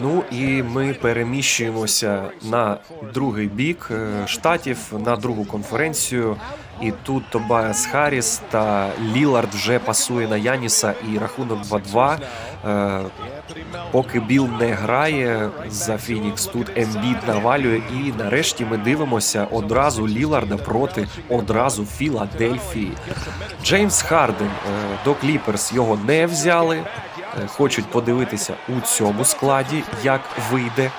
Ну і ми переміщуємося на другий бік е, штатів, на другу конференцію. І тут Тобайас Харріс та Лілард вже пасує на Яніса і рахунок 2-2. Е, Поки Біл не грає за Фінікс, тут Ембіт навалює. І нарешті ми дивимося одразу Ліларда проти одразу Філадельфії. Джеймс Харден е, до Кліперс його не взяли. Хочуть подивитися у цьому складі, як вийде.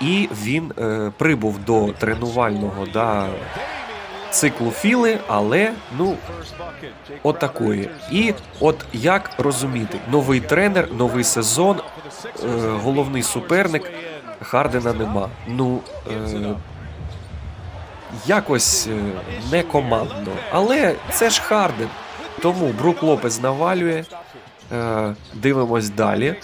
І він е, прибув до тренувального да, циклу Філи, але ну отакої. І от як розуміти, новий тренер, новий сезон, е, головний суперник Хардена нема. Ну е, якось е, не командно. Але це ж Харден. Тому Брук Лопес навалює. Е, дивимось далі.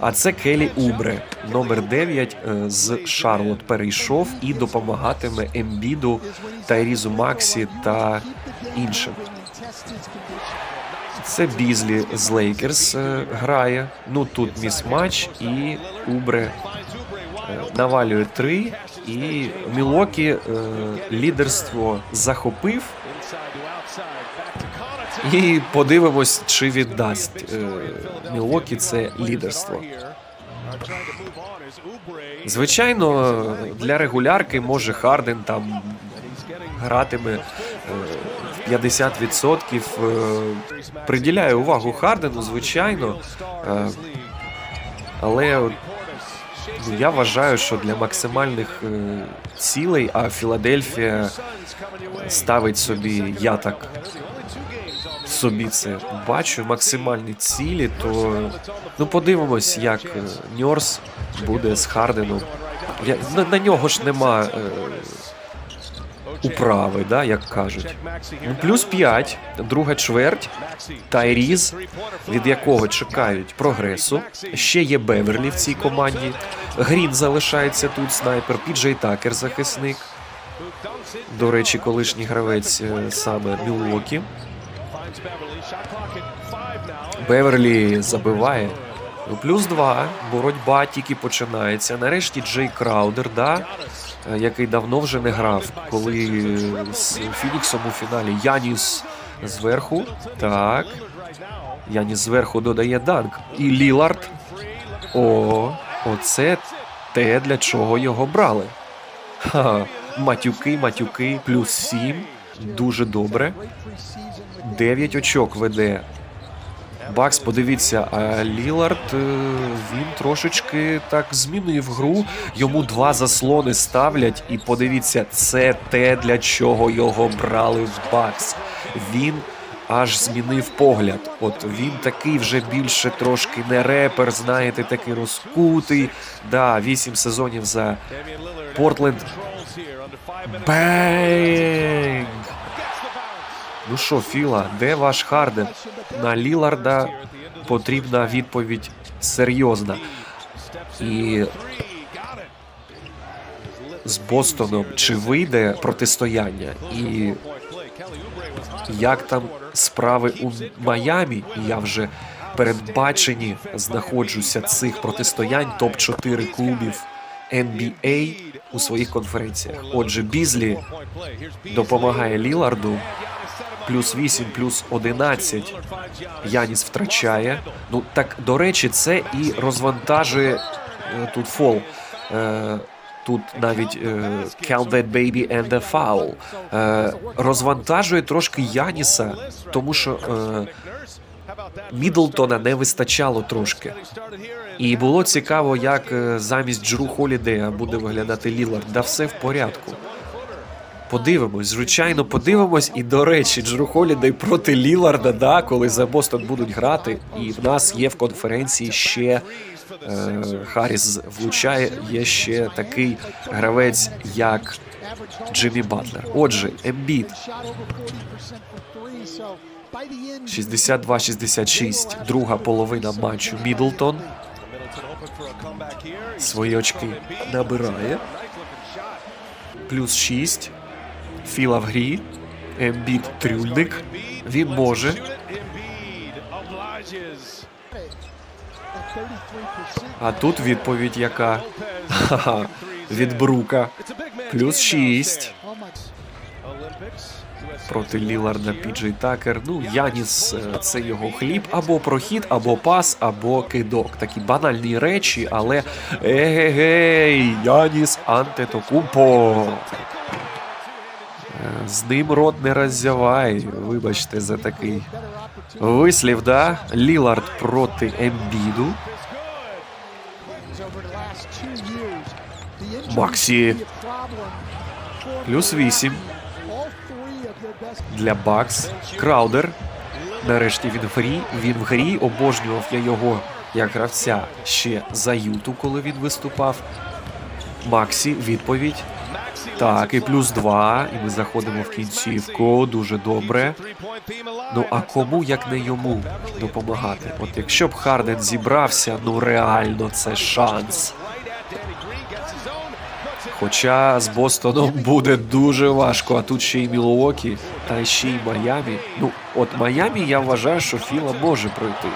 А це Келі Убре, номер 9 е, з Шарлот перейшов і допомагатиме Ембіду, Тайрізу Максі та іншим. Це Бізлі з Лейкерс е, грає. Ну тут міс-матч і Убре е, навалює три. І Мілокі е, лідерство захопив. І подивимось, чи віддасть е, Мілокі це лідерство. Звичайно, для регулярки може Харден там гратиме е, 50%. е, Приділяє увагу Хардену, звичайно. Е, Але ну, я вважаю, що для максимальних е, цілей, а Філадельфія ставить собі, я так собі це бачу, максимальні цілі, то ну подивимось, як е, Ньорс буде з Харденом. Я, на, на нього ж нема е, управи, да, як кажуть. Ну, плюс 5, друга чверть, Тайріз, від якого чекають прогресу. Ще є Беверлі в цій команді. Грін залишається тут, снайпер, Піджей Такер, захисник. До речі, колишній гравець е, саме Мілуокі. Беверлі забиває. Ну, плюс два. Боротьба тільки починається. Нарешті Джей Краудер, да, е, який давно вже не грав, коли з Фініксом у фіналі Яніс зверху. Так. Яніс зверху додає данк. І Лілард. О, оце те, для чого його брали. Ха, матюки, матюки, плюс сім. Дуже добре. 9 очок веде. Бакс, подивіться, а Лілард е, він трошечки так змінив гру. Йому два заслони ставлять, і подивіться, це те, для чого його брали в Бакс. Він аж змінив погляд. От він такий вже більше трошки не репер, знаєте, такий розкутий. Да, вісім сезонів за Портленд. Бенг! Ну що, Філа, де ваш Харден? На Ліларда потрібна відповідь серйозна. І з Бостоном чи вийде протистояння? І як там справи у Майамі? Я вже передбачені знаходжуся цих протистоянь топ-4 клубів NBA у своїх конференціях. Отже, Бізлі допомагає Ліларду. Плюс 8, плюс 11. Яніс втрачає. Ну так до речі, це і розвантажує е, тут фол. Е, Тут навіть е, count that baby and a foul. Розвантажує трошки Яніса, тому що Мідлтона не вистачало трошки. І було цікаво, як замість Джру Холідея буде виглядати Лілард. Да все в порядку. Подивимось, звичайно, подивимось. І до речі, Джру Холідей проти Ліларда, да, коли за Бостон будуть грати. І в нас є в конференції ще е, Харріс влучає. Є ще такий гравець, як Джиммі Батлер. Отже, Ембіт 62-66. Друга половина матчу. Мідлтон свої очки набирає. Плюс 6. Філа в грі. Ембіт трюльник. Він може. А тут відповідь яка? Ха-ха. Від Брука. Плюс 6. Проти Ліларда Піджей Такер. Ну, Яніс е, це його хліб, або прохід, або пас, або кидок. Такі банальні речі, але егегей, Яніс Антетокумпо. З ним рот не роззявай. Вибачте за такий вислів, да? Лілард проти Ембіду. Максі. Плюс 8 для Бакс. Краудер. Нарешті він в грі. Він в грі. Обожнював я його як гравця ще за Юту, коли він виступав. Максі, відповідь. Так, і плюс 2. І ми заходимо в кінцівку. Дуже добре. Ну а кому як не йому допомагати? От якщо б Харден зібрався, ну реально це шанс. Хоча з Бостоном буде дуже важко, а тут ще й Мілуокі, та ще й Майамі. Ну, от Майамі я вважаю, що Філа може пройти.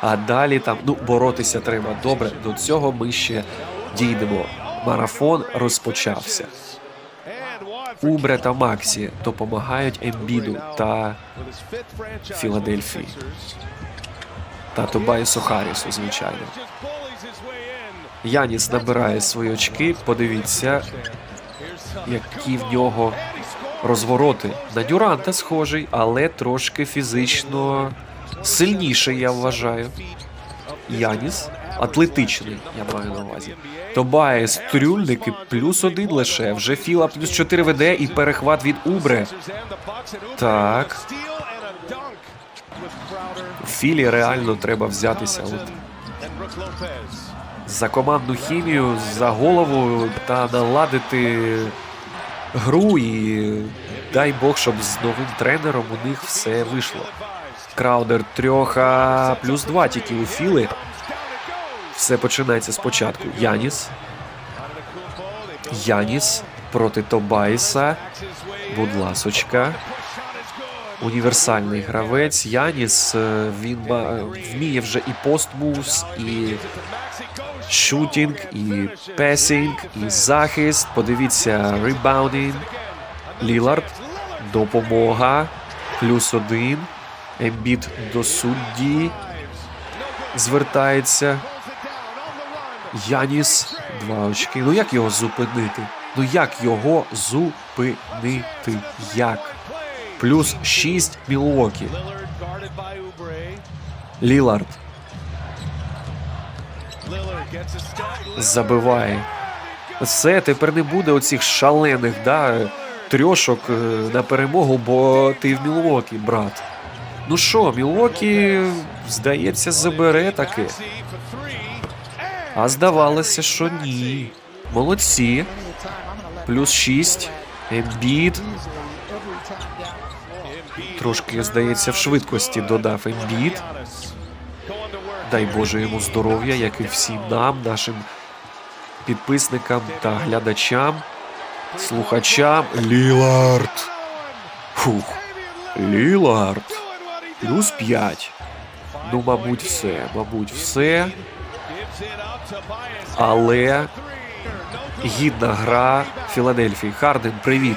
А далі там ну боротися треба. Добре, до цього ми ще дійдемо. Марафон розпочався. Убре та Максі допомагають Ембіду та Філадельфії. та Тобайсу Харрісу, звичайно. Яніс набирає свої очки. Подивіться, які в нього розвороти. На Дюранта схожий, але трошки фізично сильніший, я вважаю. Яніс атлетичний, я маю на увазі. Тобаєс трюльники плюс один лише. Вже Філа плюс 4 веде і перехват від Убре. Так. Філі реально треба взятися. От за командну хімію, за голову та наладити гру. І дай Бог, щоб з новим тренером у них все вийшло. Краудер трьоха плюс два тільки у Філи. Все починається спочатку. Яніс. Яніс проти Тобайса. Будь ласочка. Універсальний гравець. Яніс е, він вміє вже і постмувс, і шутінг, і песінг, і захист. Подивіться, ребаудінг. Лілард. Допомога. Плюс один. Ембіт до судді. Звертається. Яніс. Два очки. Ну як його зупинити? Ну як його зупинити? Як? Плюс 6 Мілуокі. Лілард забиває. Все, тепер не буде оцих шалених да, трьошок е, на перемогу, бо ти в Мілуокі, брат. Ну що, Мілуокі, здається, забере таке. А здавалося, що ні. Молодці. Плюс 6. Ембіт. Трошки, здається, в швидкості додав Ембіт. Дай Боже йому здоров'я, як і всім нам, нашим підписникам та глядачам, слухачам. Лілард. Фух. Лілард. Плюс 5. Ну, мабуть, все. Мабуть, все. Але гідна гра Філадельфії. Харден, привіт.